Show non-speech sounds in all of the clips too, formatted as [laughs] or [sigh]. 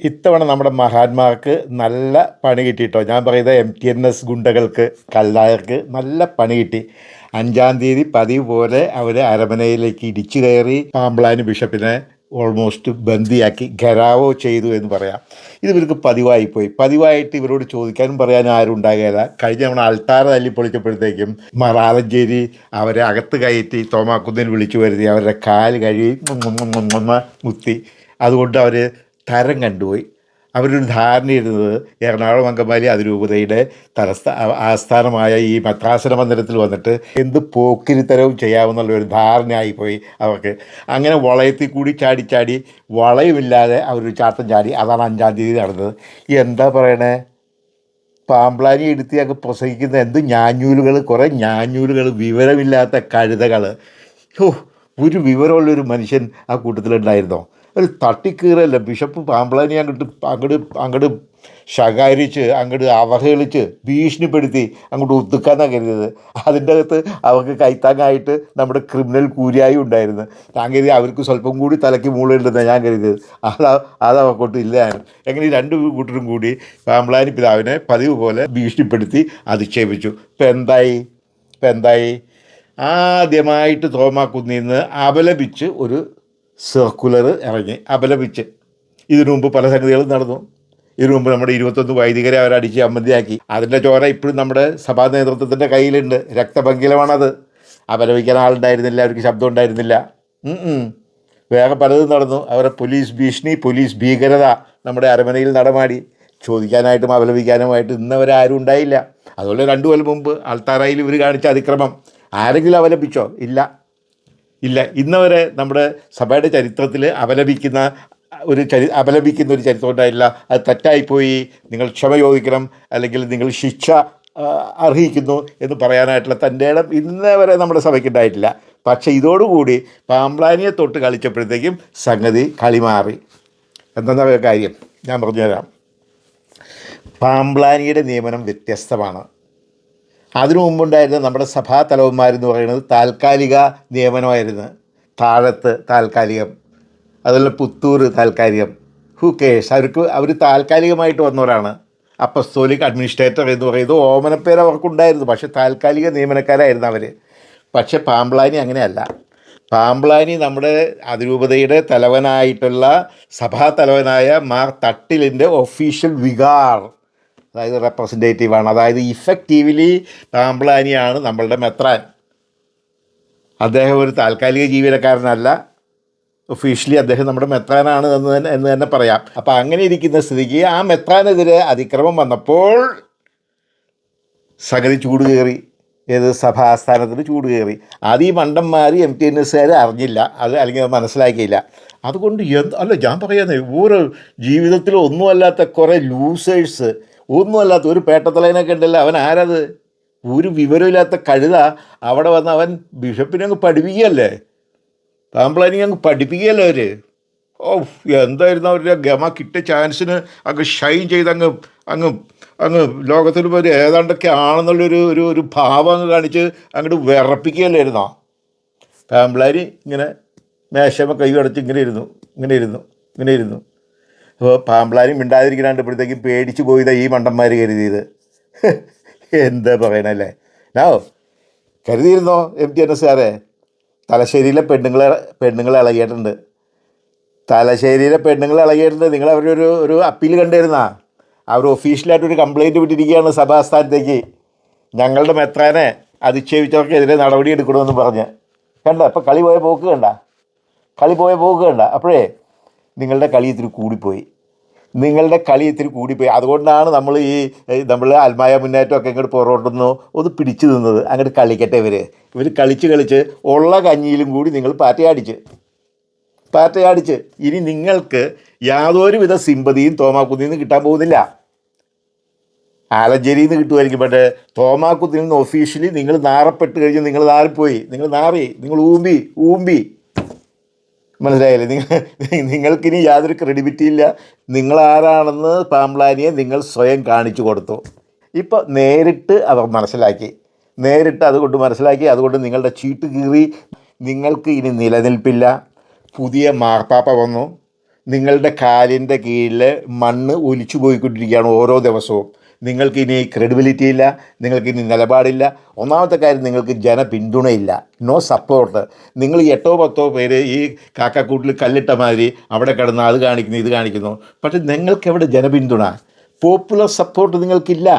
ഇത്തവണ നമ്മുടെ മഹാത്മാർക്ക് നല്ല പണി കിട്ടിയിട്ടോ ഞാൻ പറയുന്നത് എം ടി എൻ എസ് ഗുണ്ടകൾക്ക് കല്ലായർക്ക് നല്ല പണി കിട്ടി അഞ്ചാം തീയതി പതിവ് പോലെ അവർ അരമനയിലേക്ക് ഇടിച്ചു കയറി പാമ്പ്ലാനി ബിഷപ്പിനെ ഓൾമോസ്റ്റ് ബന്ദിയാക്കി ഘരാവോ ചെയ്തു എന്ന് പറയാം ഇത് ഇവർക്ക് പതിവായിപ്പോയി പതിവായിട്ട് ഇവരോട് ചോദിക്കാനും പറയാനും ആരും ഉണ്ടാകുകയില്ല കഴിഞ്ഞ തവണ അൾത്താറ തല്ലി പൊളിച്ചപ്പോഴത്തേക്കും മറാലഞ്ചേരി അവരെ അകത്ത് കയറ്റി തോമാക്കുന്നിന് വിളിച്ചു വരുത്തി അവരുടെ കാൽ കഴുകി മുത്തി അതുകൊണ്ട് അവർ തരം കണ്ടുപോയി. അവരൊരു ധാരണയിരുന്നത് എറണാകുളം അങ്കമാലി അതിരൂപതയുടെ തലസ്ഥാ ആസ്ഥാനമായ ഈ മദ്രാസന മന്ദിരത്തിൽ വന്നിട്ട് എന്ത് പോക്കിരിത്തരവും ചെയ്യാമെന്നുള്ള ഒരു ധാരണയായിപ്പോയി അവർക്ക്. അങ്ങനെ വളയത്തിൽ കൂടി ചാടി ചാടി വളയുമില്ലാതെ അവരൊരു ചാട്ടം ചാടി. അതാണ് അഞ്ചാം തീയതി നടന്നത്. എന്താ പറയണേ? പാമ്പ്ലാനി എടുത്ത് അങ്ങ് പ്രസംഗിക്കുന്ന എന്ത് ഞാഞ്ഞൂലുകൾ? കുറേ ഞാഞ്ഞൂലുകൾ വിവരമില്ലാത്ത കഴുതകൾ. ഓ ഒരു വിവരമുള്ളൊരു മനുഷ്യൻ ആ കൂട്ടത്തിലുണ്ടായിരുന്നോ? ഒരു തട്ടിക്കീറല്ല? ബിഷപ്പ് പാമ്പളനി അങ്ങോട്ട് അങ്ങോട്ട് അങ്ങോട്ട് ശകാരിച്ച് അങ്ങോട്ട് അവഹേളിച്ച് ഭീഷണിപ്പെടുത്തി അങ്ങോട്ട് ഒതുക്കാന്നാണ് കരുതിയത്. അതിന്റെ അകത്ത് അവർക്ക് കൈത്താങ്ങായിട്ട് നമ്മുടെ ക്രിമിനൽ കൂരിയായി ഉണ്ടായിരുന്നു. ഞാൻ കരുതി അവർക്ക് സ്വല്പം കൂടി തലയ്ക്ക് മൂളുണ്ടെന്നാണ് ഞാൻ കരുതിയത്. അതാ അത് അവർക്കോട്ട് ഇല്ലായിരുന്നു എങ്ങനെ ഈ രണ്ട് കൂട്ടരും കൂടി പാമ്പളാനി പിതാവിനെ പതിവ് പോലെ ഭീഷണിപ്പെടുത്തി അധിക്ഷേപിച്ചു. ഇപ്പം എന്തായി? ഇപ്പം എന്തായി? ആദ്യമായിട്ട് തോമാക്കുന്നിൽ നിന്ന് അപലപിച്ച് ഒരു സർക്കുലർ ഇറങ്ങി അപലപിച്ച്. ഇതിനു മുമ്പ് പല സംഗതികളും നടന്നു. ഇതിനു മുമ്പ് നമ്മുടെ ഇരുപത്തൊന്ന് വൈദികരെ അവരടിച്ച് അമ്മന്തിയാക്കി അതിന്റെ ചോര ഇപ്പോഴും നമ്മുടെ സഭാ നേതൃത്വത്തിന്റെ കയ്യിലുണ്ട്. രക്തപങ്കിലമാണത്. അപലപിക്കാൻ ആളുണ്ടായിരുന്നില്ല അവർക്ക് ശബ്ദം ഉണ്ടായിരുന്നില്ല. വേറെ പലതും നടന്നു. അവരെ പോലീസ് ഭീഷണി പോലീസ് ഭീകരത നമ്മുടെ അരമനയിൽ നടമാടി. ചോദിക്കാനായിട്ടും അപലപിക്കാനുമായിട്ട് ഇന്നവരെ ആരും ഉണ്ടായില്ല. അതുപോലെ രണ്ടു കൊല്ലം മുമ്പ് അൾത്താറയിൽ ഇവർ കാണിച്ച അതിക്രമം ആരെങ്കിലും അവലപിച്ചോ ഇല്ല. ഇല്ല. ഇന്നവരെ നമ്മുടെ സഭയുടെ ചരിത്രത്തിൽ അപലപിക്കുന്ന ഒരു ചരി അപലപിക്കുന്ന ഒരു ചരിത്രം ഉണ്ടായില്ല. അത് തെറ്റായിപ്പോയി. നിങ്ങൾ ക്ഷമ ചോദിക്കണം. അല്ലെങ്കിൽ നിങ്ങൾ ശിക്ഷ അർഹിക്കുന്നു എന്ന് പറയാനായിട്ടുള്ള തന്റെ ഇടം ഇന്നേ വരെ നമ്മുടെ സഭയ്ക്ക് ഉണ്ടായിട്ടില്ല. പക്ഷേ ഇതോടുകൂടി പാമ്പ്ലാനിയെ തൊട്ട് കളിച്ചപ്പോഴത്തേക്കും സംഗതി കളി മാറി എന്താ കാര്യം? ഞാൻ പറഞ്ഞുതരാം. പാമ്പ്ലാനിയുടെ നിയമനം വ്യത്യസ്തമാണ്. അതിനു മുമ്പുണ്ടായിരുന്ന നമ്മുടെ സഭാ തലവന്മാരെന്ന് പറയുന്നത് താൽക്കാലിക നിയമനമായിരുന്നു. താഴത്ത് താൽക്കാലികം അതുപോലെ പുത്തൂർ താൽക്കാലികം. ഹു കേസ് അവർക്ക് അവർ താൽക്കാലികമായിട്ട് വന്നവരാണ്. അപ്പസ്തോലിക് അഡ്മിനിസ്ട്രേറ്റർ എന്ന് പറയുന്നത് ഓമനപ്പേര് അവർക്കുണ്ടായിരുന്നു. പക്ഷേ താൽക്കാലിക നിയമനക്കാരായിരുന്നു അവർ പക്ഷേ പാമ്പ്ലാനി അങ്ങനെയല്ല. പാമ്പ്ലാനി നമ്മുടെ അതിരൂപതയുടെ തലവനായിട്ടുള്ള സഭാ തലവനായ മാർ തട്ടിലിന്റെ ഒഫീഷ്യൽ വികാർ അതായത് റെപ്രസെന്റേറ്റീവാണ് അതായത് ഇഫക്റ്റീവ്ലി പാമ്പ്ലാനിയാണ് നമ്മളുടെ മെത്രാൻ. അദ്ദേഹം ഒരു താൽക്കാലിക ജീവനക്കാരനല്ല. ഒഫീഷ്യലി അദ്ദേഹം നമ്മുടെ മെത്രാനാണ് എന്ന് തന്നെ എന്ന് തന്നെ പറയാം. അപ്പോൾ അങ്ങനെ ഇരിക്കുന്ന സ്ഥിതിക്ക് ആ മെത്രാനെതിരെ അതിക്രമം വന്നപ്പോൾ സഗതി ചൂട് കയറി. ഏത് സഭാസ്ഥാനത്തിന് ചൂട് കയറി. അത് ഈ മണ്ടന്മാർ എം ടി എൻ എസ്സുകാർ അറിഞ്ഞില്ല. അത് അല്ലെങ്കിൽ അത് മനസ്സിലാക്കിയില്ല. അതുകൊണ്ട് എന്ത് അല്ല ഞാൻ പറയുന്നത് ഓരോ ജീവിതത്തിൽ ഒന്നുമല്ലാത്ത കുറേ ലൂസേഴ്സ് ഒന്നുമല്ലാത്ത ഒരു പേട്ടത്തലയനൊക്കെ ഉണ്ടല്ലോ. അവൻ ആരത്? ഒരു വിവരമില്ലാത്ത കഴുത അവിടെ വന്ന് അവൻ ബിഷപ്പിനെ അങ്ങ് പഠിപ്പിക്കുകയല്ലേ? പാമ്പ്ലാനിങ് അങ്ങ് പഠിപ്പിക്കുകയല്ലേ അവർ ഓ എന്തായിരുന്നു അവരുടെ ഗമ? കിട്ടിയ ചാൻസിന് അങ്ങ് ഷൈൻ ചെയ്ത് അങ്ങ് അങ്ങ് അങ്ങ് ലോകത്തിൽ ഒരു ഏതാണ്ടൊക്കെ ആണെന്നുള്ളൊരു ഒരു ഒരു ഭാവം അങ്ങ് കാണിച്ച് അങ്ങോട്ട് വിറപ്പിക്കുകയല്ലായിരുന്നോ? പാമ്പ്ലാരി ഇങ്ങനെ മേശമ കൈ അടച്ച് ഇങ്ങനെ ഇരുന്നു ഇങ്ങനെ ഇരുന്നു ഇങ്ങനെ ഇരുന്നു. അപ്പോൾ പാമ്പ്ലാരി മിണ്ടാതിരിക്കാണ്ടപ്പോഴത്തേക്കും പേടിച്ചു പോയതാ ഈ മണ്ടന്മാർ കരുതിയത്. എന്താ പറയണല്ലേ? നോ കരുതിയിരുന്നോ എം ടി എൻ എസ് സാറേ? തലശ്ശേരിയിലെ പെണ്ണുങ്ങളെ പെണ്ണുങ്ങളെ ഇളകിയിട്ടുണ്ട്. തലശ്ശേരിയിലെ പെണ്ണുങ്ങളെ ഇളകിയിട്ടുണ്ട്. നിങ്ങൾ അവരുടെ ഒരു ഒരു അപ്പീൽ കണ്ടിരുന്നാ? അവർ ഒഫീഷ്യലായിട്ടൊരു കംപ്ലയിന്റ് വിട്ടിരിക്കുകയാണ് സഭാസ്ഥാനത്തേക്ക്. ഞങ്ങളുടെ മെത്രാനെ അധിക്ഷേപിച്ചവർക്കെതിരെ നടപടി എടുക്കണമെന്ന് പറഞ്ഞ്. കണ്ട? ഇപ്പം കളി പോയ പോക്ക് കണ്ട? കളി പോയ പോക്ക് കണ്ട? അപ്പോഴേ നിങ്ങളുടെ കളി ഇത്തിരി കൂടിപ്പോയി. നിങ്ങളുടെ കളി ഇത്തിരി കൂടിപ്പോയി. അതുകൊണ്ടാണ് നമ്മൾ ഈ നമ്മൾ അൽമായ മുന്നേറ്റമൊക്കെ ഇങ്ങോട്ട് പുറകോട്ടുന്നു ഒന്ന് പിടിച്ചു നിന്നത്. അങ്ങോട്ട് കളിക്കട്ടെ ഇവർ ഇവർ കളിച്ച് കളിച്ച് ഉള്ള കഞ്ഞിയിലും കൂടി നിങ്ങൾ പാറ്റയടിച്ച് പാറ്റയടിച്ച് ഇനി നിങ്ങൾക്ക് യാതൊരുവിധ സിമ്പതിയും തോമാക്കുന്നിൽ നിന്ന് കിട്ടാൻ പോകുന്നില്ല. ആലഞ്ചേരിയിൽ നിന്ന് കിട്ടുമായിരിക്കും. പക്ഷേ തോമാക്കുത്തിൽ നിന്ന് ഒഫീഷ്യലി നിങ്ങൾ നാറപ്പെട്ട് കഴിഞ്ഞ് നിങ്ങൾ നാറിപ്പോയി. നിങ്ങൾ നാറി. നിങ്ങൾ ഊമ്പി ഊമ്പി. മനസ്സിലായില്ലേ? നിങ്ങൾ നിങ്ങൾക്കിനി യാതൊരു ക്രെഡിബിലിറ്റി ഇല്ല. നിങ്ങൾ ആരാണെന്ന് പാമ്പ്ലാനിയെ നിങ്ങൾ സ്വയം കാണിച്ചു കൊടുത്തു. ഇപ്പോൾ നേരിട്ട് അവർ മനസ്സിലാക്കി. നേരിട്ട് അതുകൊണ്ട് മനസ്സിലാക്കി അതുകൊണ്ട് നിങ്ങളുടെ ചീട്ട് കീറി. നിങ്ങൾക്ക് ഇനി നിലനിൽപ്പില്ല. പുതിയ മാർപ്പാപ്പ വന്നു. നിങ്ങളുടെ കാലിന്റെ കീഴിൽ മണ്ണ് ഒലിച്ചു പോയിക്കൊണ്ടിരിക്കുകയാണ് ഓരോ ദിവസവും. നിങ്ങൾക്കിനി ക്രെഡിബിലിറ്റി ഇല്ല നിങ്ങൾക്കിനി നിലപാടില്ല. ഒന്നാമത്തെ കാര്യം നിങ്ങൾക്ക് ജനപിന്തുണയില്ല. നോ സപ്പോർട്ട് നിങ്ങൾ എട്ടോ പത്തോ പേര് ഈ കാക്കക്കൂട്ടിൽ കല്ലിട്ട മാതിരി അവിടെ കിടന്ന് അത് കാണിക്കുന്നു ഇത് കാണിക്കുന്നു. പക്ഷേ നിങ്ങൾക്കെവിടെ ജനപിന്തുണ? Popular support നിങ്ങൾക്കില്ല.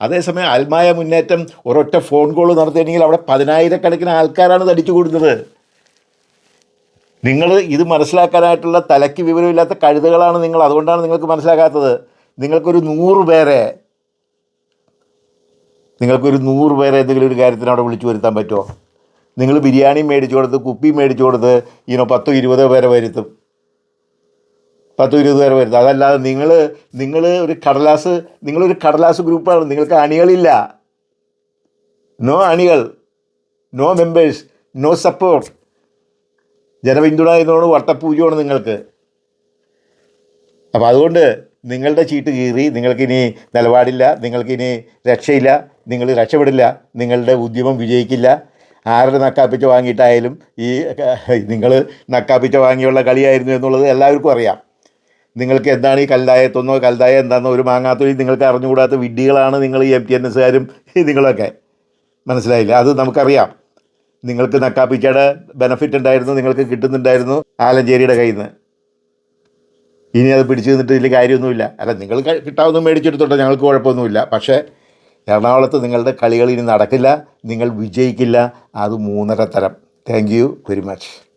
അതേസമയം അൽമായ മുന്നേറ്റം ഒരൊറ്റ ഫോൺ കോൾ നടത്തിയിട്ടുണ്ടെങ്കിൽ അവിടെ പതിനായിരക്കണക്കിന് ആൾക്കാരാണ് തടിച്ചു കൂടുന്നത്. നിങ്ങൾ ഇത് മനസ്സിലാക്കാനായിട്ടുള്ള തലയ്ക്ക് വിവരമില്ലാത്ത കഴുതകളാണ് നിങ്ങൾ. അതുകൊണ്ടാണ് നിങ്ങൾക്ക് മനസ്സിലാക്കാത്തത് നിങ്ങൾക്കൊരു നൂറ് പേരെ നിങ്ങൾക്കൊരു നൂറ് പേരെ എന്തെങ്കിലും ഒരു കാര്യത്തിന് അവിടെ വിളിച്ചു വരുത്താൻ പറ്റുമോ? നിങ്ങൾ ബിരിയാണി മേടിച്ചു കൊടുത്ത് കുപ്പി മേടിച്ചു കൊടുത്ത് ഇനോ പത്തോ ഇരുപതോ പേരെ വരുത്തും. പത്തോ ഇരുപത് പേരെ വരുത്തും. അതല്ലാതെ നിങ്ങൾ നിങ്ങൾ ഒരു കടലാസ് നിങ്ങളൊരു കടലാസ് ഗ്രൂപ്പാണ്. നിങ്ങൾക്ക് അണികളില്ല. നോ അണികൾ. നോ മെമ്പേഴ്സ് നോ സപ്പോർട്ട് ജനപിന്തുണ എന്നോട് വട്ടപ്പൂജയാണ് നിങ്ങൾക്ക്. അപ്പോൾ അതുകൊണ്ട് നിങ്ങളുടെ ചീട്ട് കീറി നിങ്ങൾക്കിനി നിലപാടില്ല നിങ്ങൾക്കിനി രക്ഷയില്ല. നിങ്ങൾ രക്ഷപ്പെടില്ല നിങ്ങളുടെ ഉദ്യമം വിജയിക്കില്ല ആരുടെ നക്കാപ്പിച്ച വാങ്ങിയിട്ടായാലും ഈ [laughs] നിങ്ങൾ നക്കാപ്പിച്ച വാങ്ങിയുള്ള കളിയായിരുന്നു എന്നുള്ളത് എല്ലാവർക്കും അറിയാം. നിങ്ങൾക്ക് എന്താണ് ഈ കല്ലായത്തൊന്നോ കല്ലായ എന്താണെന്നോ ഒരു മാങ്ങാത്തൊഴി നിങ്ങൾക്ക് അറിഞ്ഞുകൂടാത്ത വിഡ്ഢികളാണ് നിങ്ങൾ ഈ എം ടി എൻ എസ്സുകാരും [laughs] നിങ്ങളൊക്കെ. മനസ്സിലായില്ല? അത് നമുക്കറിയാം. നിങ്ങൾക്ക് നക്കാപ്പിച്ചയുടെ ബെനഫിറ്റ് ഉണ്ടായിരുന്നു നിങ്ങൾക്ക് കിട്ടുന്നുണ്ടായിരുന്നു ആലഞ്ചേരിയുടെ കയ്യിൽ നിന്ന് ഇനി അത് പിടിച്ചു നിന്നിട്ട് ഇതിൽ കാര്യമൊന്നുമില്ല. അല്ല നിങ്ങൾ കിട്ടാവുന്ന മേടിച്ചെടുത്തോട്ടെ ഞങ്ങൾക്ക് കുഴപ്പമൊന്നുമില്ല. പക്ഷേ എറണാകുളത്ത് നിങ്ങളുടെ കളികൾ ഇനി നടക്കില്ല നിങ്ങൾ വിജയിക്കില്ല. അത് മൂന്നര തരം. Thank you very much